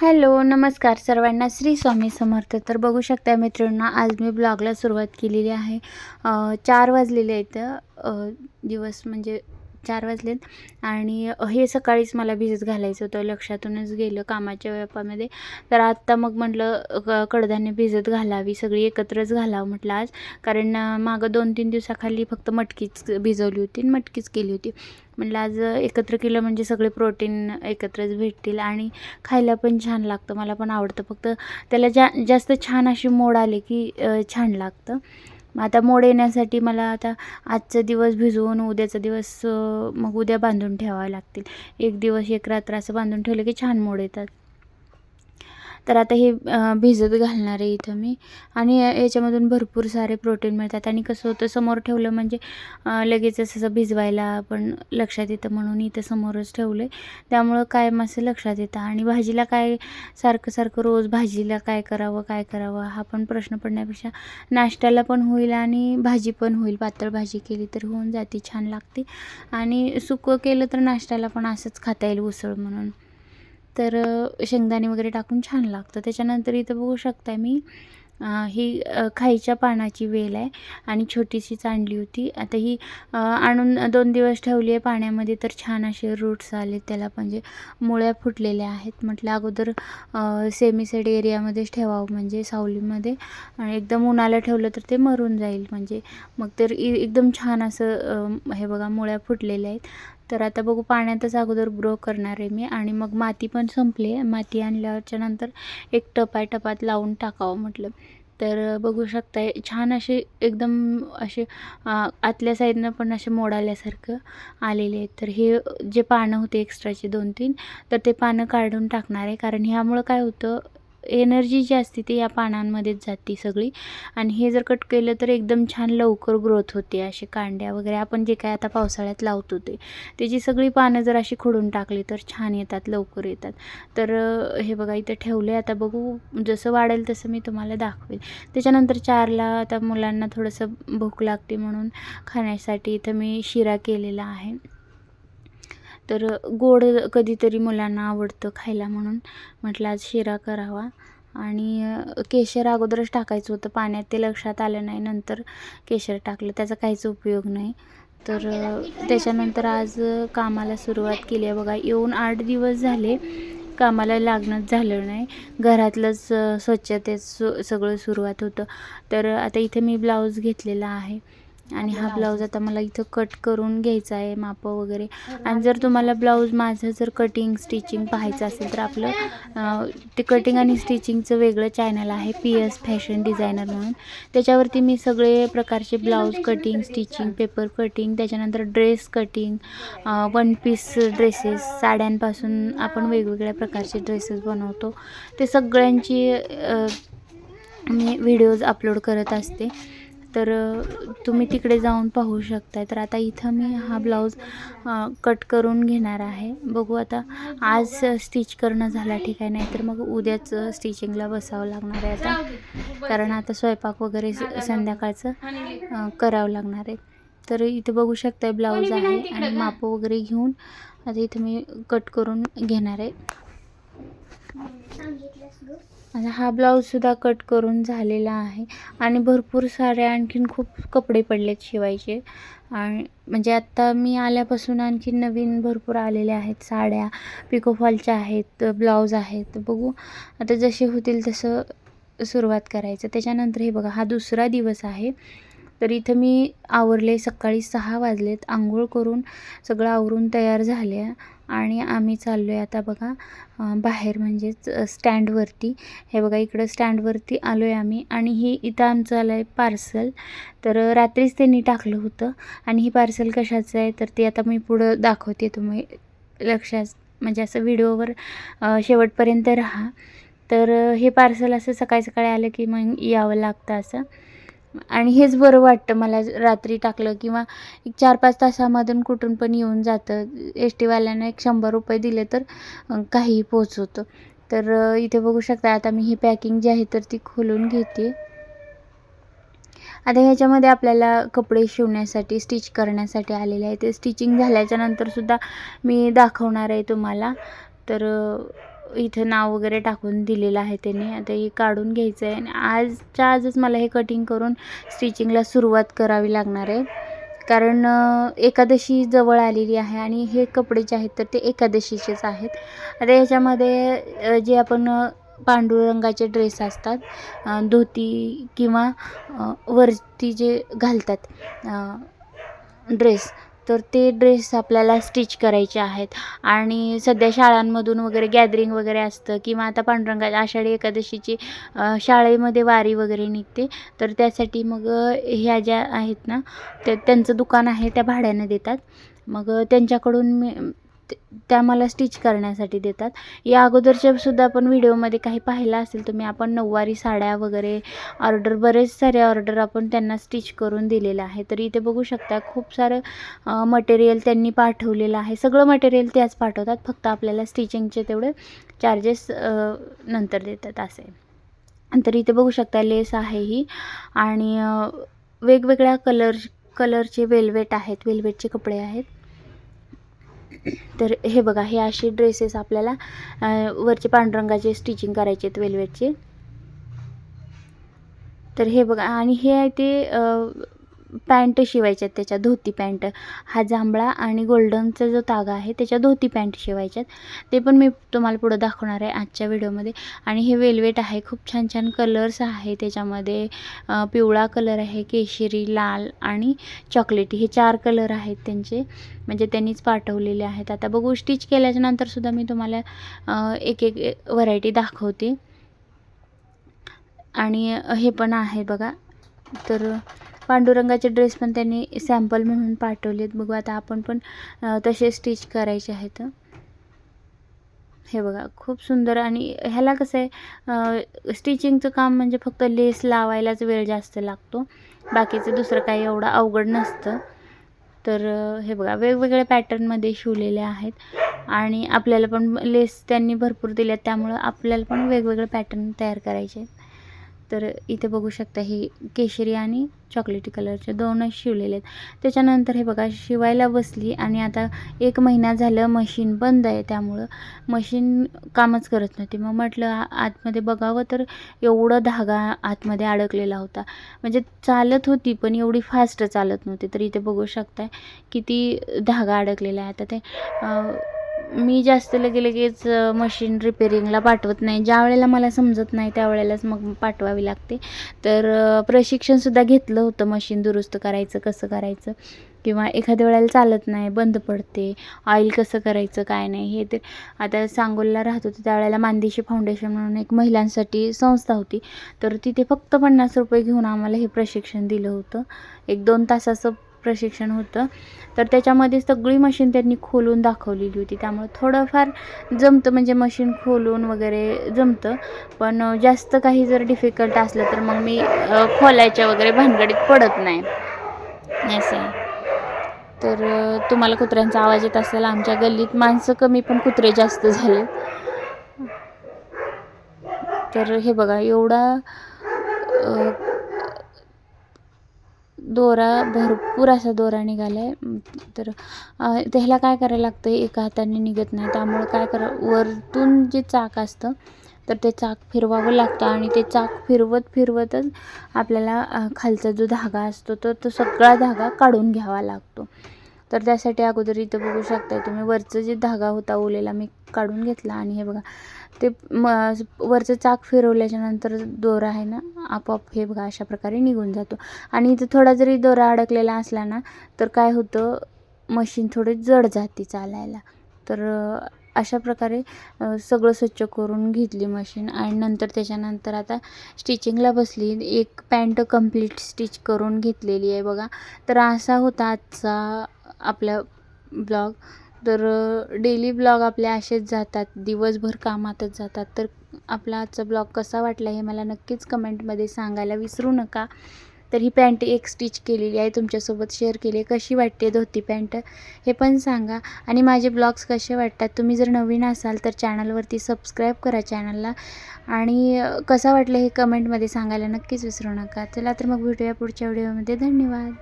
Hello नमस्कार सर्वांना. श्री स्वामी समर्थ. तर बघू शकता मित्रांनो आज मी ब्लॉगला सुरुवात केलेली आहे. चार वाजलेले आहेत. दिवस म्हणजे चार वाजलेत. आणि हे सकाळीच मला भिजत घालायचं होतं. लक्षातूनच गेलं कामाच्या व्यापामध्ये तर आत्ता मग म्हटलं क कडधान्य भिजत घालावी. सगळी एकत्रच घालावं म्हटलं आज. कारण मागं दोन तीन दिवसाखाली फक्त मटकीच भिजवली होती आणि मटकीच केली होती. म्हटलं आज एकत्र केलं म्हणजे सगळे प्रोटीन एकत्रच भेटतील आणि खायला पण छान लागतं. मला पण आवडतं. फक्त त्याला जा जास्त छान अशी मोड आले की छान लागतं. मग आता मोड येण्यासाठी मला आता आजचा दिवस भिजवून उद्याचा दिवस मग उद्या बांधून ठेवावे लागतील. एक दिवस एक रात्र असं बांधून ठेवलं की छान मोड येतात. तर आता हे भिजत घालणार आहे इथं मी. आणि याच्यामधून भरपूर सारे प्रोटीन मिळतात. आणि कसं होतं समोर ठेवलं म्हणजे लगेचच लगेच असं भिजवायला पण लक्षात येतं म्हणून इथं समोरच ठेवलं आहे त्यामुळं काय मासे लक्षात येतं. आणि भाजीला काय सारखं सारखं रोज भाजीला काय करावं काय करावं हा पण प्रश्न पडण्यापेक्षा नाश्त्याला पण होईल आणि भाजी पण होईल. पातळ भाजी केली तर होऊन जाते छान लागते. आणि सुकं केलं तर नाश्त्याला पण असंच खाता येईल उसळ म्हणून. तर शेंगदाणे वगैरे टाकून छान लागतं. त्याच्यानंतर इथं बघू शकता मी ही खायच्या पानाची वेल आहे आणि छोटीशी चांडली होती. आता ही आणून दोन दिवस ठेवली आहे पाण्यामध्ये तर छान असे रूट्स आले. त्याला म्हणजे मुळ्या फुटलेल्या आहेत. म्हटलं अगोदर सेमीसेड एरियामध्येच ठेवावं म्हणजे सावलीमध्ये. आणि एकदम उन्हाला ठेवलं तर ते मरून जाईल. म्हणजे मग तर इ एकदम छान असं हे बघा मुळ्या फुटलेल्या आहेत. तर आता बघू पाण्यातच अगोदर ग्रो करणार आहे मी आणि मग माती पण संपली आहे. माती आणल्याच्या नंतर एक टप आहे टपात लावून टाकावं म्हटलं. तर बघू शकताय छान असे एकदम असे आतल्या साईडनं पण असे मोड आल्यासारखं आलेले आहेत. तर हे जे पानं होते एक्स्ट्राचे दोन तीन तर ते पानं काढून टाकणार आहे. कारण ह्यामुळं काय होतं एनर्जी जी असते ती या पानांमध्येच जाते सगळी. आणि हे जर कट केलं तर एकदम छान लवकर ग्रोथ होते असे कांड्या वगैरे. आपण जे काय आता पावसाळ्यात लावतो ते. त्याची सगळी पानं जर अशी खोडून टाकली तर छान येतात लवकर येतात. तर हे बघा इथं ठेवलं आहे आता बघू जसं वाढेल तसं मी तुम्हाला दाखवेल. त्याच्यानंतर चारला आता मुलांना थोडंसं भूक लागते म्हणून खाण्यासाठी इथं मी शिरा केलेला आहे. तर गोड कधीतरी मुलांना आवडतं खायला म्हणून. म्हटलं आज शिरा करावा. आणि केशर अगोदरच टाकायचं होतं. पाण्यात ते लक्षात आलं नाही. नंतर केशर टाकलं. त्याचा काहीच उपयोग नाही. तर त्याच्यानंतर आज कामाला सुरुवात केली आहे. बघा येऊन आठ दिवस झाले. कामाला लागणंच झालं नाही. घरातलंच अ, स्वच्छतेत सु सगळं सुरुवात होतं. तर आता इथे मी ब्लाऊज घेतलेला आहे. आणि हा ब्लाऊज आता मला इथं कट करून घ्यायचा आहे मापं वगैरे. आणि जर तुम्हाला ब्लाऊज माझं जर कटिंग स्टिचिंग पाहायचं असेल तर आपलं ते कटिंग आणि स्टिचिंगचं वेगळं चॅनल आहे पी एस फॅशन डिझायनर म्हणून. त्याच्यावरती मी सगळे प्रकारचे blouse cutting stitching paper cutting त्याच्यानंतर dress cutting one piece dresses साड्यांपासून आपण वेगवेगळ्या प्रकारचे ड्रेसेस बनवतो. ते सगळ्यांची मी व्हिडिओज अपलोड करत असते. तर तुम्ही तिकडे जाऊन पाहू शकता तर आता इथं मी हा ब्लाऊज कट करून घेणार आहे. बघू आता आज स्टिच करणं झाला ठीक आहे नाही तर मग उद्याच स्टिचिंगला बसावं लागणार आहे आता. कारण आता स्वयंपाक वगैरे स- संध्याकाळचं करावं लागणार आहे. तर इथे बघू शकता ब्लाऊज आहे आणि माप वगैरे घेऊन आता इथं मी कट करून घेणार आहे. माझा हा ब्लाऊजसुद्धा कट करून झालेला आहे. आणि भरपूर सारे आणखीन खूप कपडे पडलेत शिवायचे. आणि म्हणजे आत्ता मी आल्यापासून आणखीन नवीन भरपूर आलेल्या आहेत साड्या. पिकोफॉलच्या आहेत ब्लाऊज आहेत. बघू. आता जसे होतील तसं सुरुवात करायचं. त्याच्यानंतर हे बघा हा दुसरा दिवस आहे. तर इथं मी आवरले सकाळी सहा वाजलेत. आंघोळ करून सगळं आवरून तयार झाले. आणि आम्ही चाललो आहे आता बघा बाहेर म्हणजेच स्टँडवरती. हे बघा इकडं स्टँडवरती आलो आहे आम्ही आणि हे इथं आमचं आलं आहे पार्सल. तर रात्रीच त्यांनी टाकलं होतं आणि हे पार्सल कशाचं आहे तर ते आता मी पुढं दाखवते. तुम्ही लक्षात म्हणजे असं व्हिडिओवर शेवटपर्यंत राहा. तर हे पार्सल असं सकाळी सकाळी आलं की मग यावं लागतं असं. आणि हेच बरं वाटतं मला रात्री टाकलं किंवा एक चार पाच तासामधून कुठून पण येऊन जातं. एस टीवाल्यांना एक शंभर रुपये दिले तर काहीही पोचवतं तर इथे बघू शकता आता मी ही पॅकिंग जी आहे तर ती खोलून घेते. आता ह्याच्यामध्ये आपल्याला कपडे शिवण्यासाठी स्टिच करण्यासाठी आलेले आहे. ते स्टिचिंग झाल्याच्या नंतरसुद्धा मी दाखवणार आहे तुम्हाला. तर इथं नाव वगैरे टाकून दिलेलं आहे त्याने. आता हे काढून घ्यायचं आहे. आणि आजच्या आजच मला हे कटिंग करून स्टिचिंगला सुरुवात करावी लागणार आहे. कारण एकादशी जवळ आलेली आहे आणि हे कपडे जे आहेत तर ते एकादशीचेच आहेत. आता याच्यामध्ये जे आपण पांडुरंगाचे ड्रेस असतात धोती किंवा वरती जे घालतात ड्रेस तर ते ड्रेस आपल्याला स्टिच करायचे आहेत. आणि सध्या शाळांमधून वगैरे गॅदरिंग वगैरे असतं किंवा आता पांडुरंगाच्या आषाढी एकादशीची शाळेमध्ये वारी वगैरे निघते. तर त्यासाठी मग ह्या ज्या आहेत ना ते त्यांचं दुकान आहे त्या भाड्याने देतात. मग त्यांच्याकडून मी त्या मला स्टिच करण्यासाठी देतात. या अगोदरच्या सुद्धा आपण व्हिडिओमध्ये काही पाहिलं असेल तुम्ही आपण नऊवारी साड्या वगैरे ऑर्डर बरेच सारे ऑर्डर आपण त्यांना स्टिच करून दिलेलं आहे. तर इथे बघू शकता खूप सारं मटेरियल त्यांनी पाठवलेलं आहे. सगळं मटेरियल त्याच पाठवतात फक्त आपल्याला स्टिचिंगचे तेवढे चार्जेस नंतर देतात असे. तर इथे बघू शकता लेस आहे ही. आणि वेगवेगळ्या कलर कलरचे वेल्वेट आहेत वेल्वेटचे कपडे आहेत. तर हे बघा हे असे ड्रेसेस आपल्याला वरचे पांढरंगाचे स्टिचिंग करायचे आहेत वेलवेटचे तर हे बघा आणि हे आहे ते पॅन्ट शिवायच्या आहेत त्याच्या धोती पॅन्ट. हा जांभळा आणि गोल्डनचा जो तागा आहे त्याच्या धोती पॅन्ट शिवायच्यात. ते पण मी तुम्हाला पुढं दाखवणार आहे आजच्या व्हिडिओमध्ये. आणि हे वेल्वेट आहे खूप छान छान कलर्स आहे त्याच्यामध्ये. पिवळा कलर आहे केशरी लाल आणि चॉकलेटी हे चार कलर आहेत त्यांचे. म्हणजे त्यांनीच पाठवलेले आहेत. आता बघू स्टिच केल्याच्या मी तुम्हाला एक एक व्हरायटी दाखवते. आणि हे पण आहे बघा. तर पांडुरंगाचे ड्रेस पण त्यांनी सॅम्पल म्हणून पाठवलेत. बघू आता आपण पण तसे स्टिच करायचे आहेत. हे बघा खूप सुंदर आणि ह्याला कसं आहे स्टिचिंगचं काम म्हणजे फक्त लेस लावायलाच वेळ जास्त लागतो. बाकीचं दुसरं काही एवढं अवघड नसतं. तर हे बघा वेगवेगळ्या पॅटर्नमध्ये शिवलेले आहेत. आणि आपल्याला पण लेस त्यांनी भरपूर दिल्या त्यामुळं आपल्याला पण वेगवेगळे पॅटर्न तयार करायचे आहेत. तर इथे बघू शकता ही केशरी आणि चॉकलेटी कलरचे दोनच शिवलेले आहेत. त्याच्यानंतर हे बघा शिवायला बसली आणि आता एक महिना झालं मशीन बंद आहे. त्यामुळं मशीन कामच करत नव्हती. मग म्हटलं आतमध्ये बघावं तर एवढं धागा आतमध्ये अडकलेला होता. म्हणजे चालत होती पण एवढी फास्ट चालत नव्हती. तर इथे बघू शकताय किती धागा अडकलेला आहे. आता ते मी जास्त लगे लगेच मशीन रिपेरिंगला पाठवत नाही. ज्या वेळेला मला समजत नाही त्यावेळेलाच मग पाठवावी लागते. तर प्रशिक्षणसुद्धा घेतलं होतं मशीन दुरुस्त करायचं कसं करायचं? किंवा एखाद्या वेळेला चालत नाही बंद पडते ऑइल कसं करायचं काय नाही हे ते. आता सांगोलला राहत होते त्यावेळेला मानदेशी फाउंडेशन म्हणून एक महिलांसाठी संस्था होती. तर तिथे फक्त पन्नास रुपये घेऊन आम्हाला हे प्रशिक्षण दिलं होतं. एक दोन तासाचं प्रशिक्षण होतं. तर त्याच्यामध्ये सगळी मशीन त्यांनी खोलून दाखवलेली होती. त्यामुळे थोडंफार जमतं. म्हणजे मशीन खोलून वगैरे जमतं. पण जास्त काही जर डिफिकल्ट असलं तर मग मी खोलायच्या वगैरे भानगडीत पडत नाही. असं आहे. तर तुम्हाला कुत्र्यांचा आवाज येत असेल. आमच्या गल्लीत माणसं कमी पण कुत्रे जास्त झाले तर हे बघा एवढा दोरा भरपूर असा दोरा निघाला आहे तर त्याला काय करायला लागतं एका हाताने निघत नाही. त्यामुळं काय करा वरतून जे चाक असतं तर ते चाक फिरवावं लागतं आणि ते चाक फिरवत फिरवतच आपल्याला खालचा जो धागा असतो तर तो सगळा धागा काढून घ्यावा लागतो. तर त्यासाठी अगोदर इथं बघू शकता तुम्ही वरचं जे धागा होता ओलेला मी काढून घेतला आणि हे बघा ते म वरचं चाक फिरवल्याच्या नंतर दोरा आहे ना आपोआप हे बघा अशा प्रकारे निघून जातो. आणि इथं थोडा जरी दोरा अडकलेला असला ना तर काय होतं मशीन थोडी जड जाते चालायला. तर अशा प्रकारे सगळं स्वच्छ करून घेतली मशीन. आणि नंतर त्याच्यानंतर आता स्टिचिंगला बसली. एक पॅन्ट कंप्लीट स्टिच करून घेतलेली आहे बघा. तर असा होता आजचा आपला ब्लॉग. तर डेली ब्लॉग आपले असेच जातात. दिवसभर कामातच जातात. तर आपला आजचा ब्लॉग कसा वाटला हे मला नक्कीच कमेंटमध्ये सांगायला विसरू नका. तर ही पॅन्ट एक स्टिच केलेली आहे. तुमच्यासोबत शेअर केली आहे. कशी वाटते धोती पॅन्ट हे पण सांगा. आणि माझे ब्लॉग्स कसे वाटतात? तुम्ही जर नवीन असाल तर चॅनलवरती सबस्क्राईब करा चॅनलला आणि कसा वाटलं हे कमेंटमध्ये सांगायला नक्कीच विसरू नका. चला तर मग भेटूया पुढच्या व्हिडिओमध्ये धन्यवाद.